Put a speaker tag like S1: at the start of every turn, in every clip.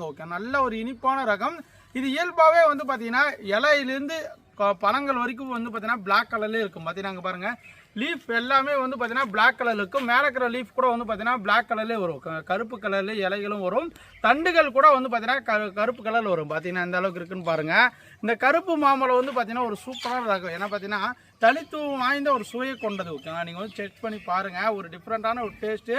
S1: Okay நல்ல ஒரு இனிப்பான ரகம். இது இயல்பாகவே வந்து பார்த்தீங்கன்னா இலையிலேருந்து க- பழங்கள் வரைக்கும் வந்து பார்த்தீங்கன்னா பிளாக் கலர்லேயே இருக்கும். பார்த்தீங்கன்னா அங்கே பாருங்கள் லீஃப் எல்லாமே வந்து பார்த்தீங்கன்னா பிளாக் கலர் இருக்கும். மேலே இருக்கிற லீஃப் கூட வந்து பார்த்தீங்கன்னா பிளாக் கலர்லேயே வரும். கருப்பு கலர்லேயே இலைகளும் வரும். தண்டுகள் கூட வந்து பார்த்தீங்கன்னா கருப்பு கலரில் வரும். பார்த்தீங்கன்னா இந்த அளவுக்கு இருக்குன்னு பாருங்கள் இந்த கருப்பு மாம்பழம் வந்து பார்த்தீங்கன்னா ஒரு சூப்பரான ரகம். ஏன்னா பார்த்தீங்கன்னா தனித்துவம் வாய்ந்த ஒரு சுவையை கொண்டது ஓகேங்களா நீங்கள் வந்து செக் பண்ணி பாருங்கள் ஒரு டிஃப்ரெண்ட்டான ஒரு டேஸ்ட்டு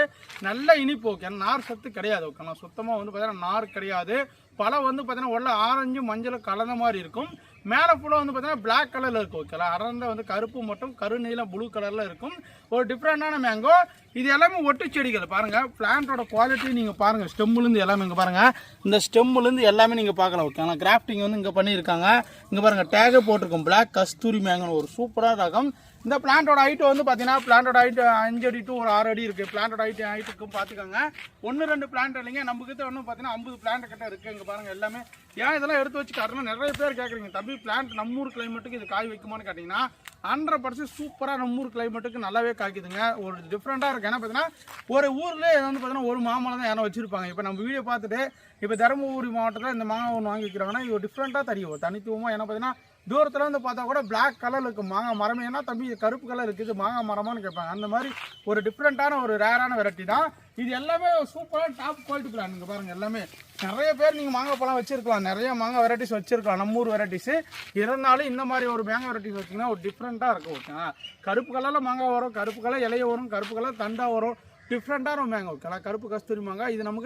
S1: நல்ல இனிப்பு ஓகே. நார் சத்து கிடையாது ஓகேங்களா சுத்தமாக வந்து பார்த்தீங்கன்னா நார் கிடையாது. பழம் வந்து பார்த்தீங்கன்னா உள்ள ஆரஞ்சு மஞ்சள் கலந்த மாதிரி இருக்கும். மேலே ஃபுல்லாக வந்து பார்த்தீங்கன்னா பிளாக் கலரில் இருக்கும் ஓகேங்களா அடர்ந்த வந்து கருப்பு மட்டும் கருநீலம் ப்ளூ கலரில் இருக்கும். ஒரு டிஃப்ரெண்டான மேங்கோ இது எல்லாமே ஒட்டு செடிகள் பாருங்கள் பிளான்ட்டோட குவாலிட்டி நீங்கள் பாருங்கள் ஸ்டெம்முலேருந்து எல்லாமே இங்கே பாருங்கள் இந்த ஸ்டெம்முலேருந்து எல்லாமே நீங்கள் பார்க்கலாம் ஓகேங்களா கிராஃப்டிங் வந்து இங்கே பண்ணியிருக்காங்க. இங்கே பாருங்கள் டேகை போட்டிருக்கும். பிளாக் கஸ்தூரி மேங்கன்னு ஒரு சூப்பராக ரகம். இந்த பிளான்ட்டோட ஹைட்டு வந்து பார்த்தீங்கன்னா பிளான்ட்டோட ஹைட்டு அஞ்சு அடி டு ஒரு ஆறு அடி இருக்குது பிளான்ட்டோட ஹைட் ஹைட்டுக்கும் பார்த்துக்கோங்க ஒன்று ரெண்டு பிளான்ட் இல்லைங்க. நம்ம கிட்ட ஒன்றும் பார்த்தீங்கன்னா ஐம்பது பிளான்ட் கிட்ட இருக்குது இங்கே பாருங்கள் எல்லாமே. ஏன் இதெல்லாம் எடுத்து வச்சு காட்டணும் நிறைய பேர் கேட்குறீங்க தம்பி பிளான்ட் நம்ம ஊர் கிளைமேட்டுக்கு இது காய் வைக்குமான்னு கேட்டிங்கன்னா ஹண்ட்ரட் பர்சன்ட் சூப்பராக நம்ம ஊர் கிளைமேட்டுக்கு நல்லாவே காய்க்குதுங்க. ஒரு டிஃப்ரெண்ட்டாக இருக்குது ஏன்னா பார்த்தீங்கன்னா ஒரு ஊரில் வந்து பார்த்தீங்கன்னா ஒரு மாமரம் தான் யாரும் வச்சுருப்பாங்க. இப்போ நம்ம வீடியோ பார்த்துட்டு இப்போ தருமபுரி மாவட்டத்தில் இந்த மாங்காய் ஒன்று வாங்கி வைக்கிறாங்கன்னா இது டிஃப்ரெண்ட்டாக தெரியும். தனித்துவமாக ஏன்னா பார்த்தீங்கன்னா தூரத்தில் வந்து பார்த்தா கூட பிளாக் கலர் இருக்குது மாங்காய் மரம். ஏன்னா தம்பி கருப்பு கலர் இருக்குது மாங்காய் மரமான்னு கேட்பாங்க. அந்த மாதிரி ஒரு டிஃப்ரெண்ட்டான ஒரு ரேரான வெரைட்டி தான். இது எல்லாமே சூப்பராக டாப் குவாலிட்டி பிளான் நீங்கள் பாருங்கள் எல்லாமே. நிறைய பேர் நீங்கள் மாங்காய் பழம் வச்சிருக்கலாம். நிறைய மாங்காய் வெரைட்டிஸ் வச்சிருக்கலாம். நம்ம ஊர் வெரைட்டிஸ் இருந்தாலும் இந்த மாதிரி ஒரு மாங்காய் வெரைட்டிஸ் வச்சிங்கன்னா ஒரு டிஃப்ரெண்ட்டாக இருக்கும் ஓகேங்களா கருப்பு கலரில் மாங்காய் வரும் கருப்பு கலர் இலைய வரும் கருப்பு கலர் தண்டா வரும். டிஃப்ரெண்ட்டாக இருக்கும் மேங்காய் ஓகேங்களா கருப்பு கஸ்தூரி மாங்காய் இது நமக்கு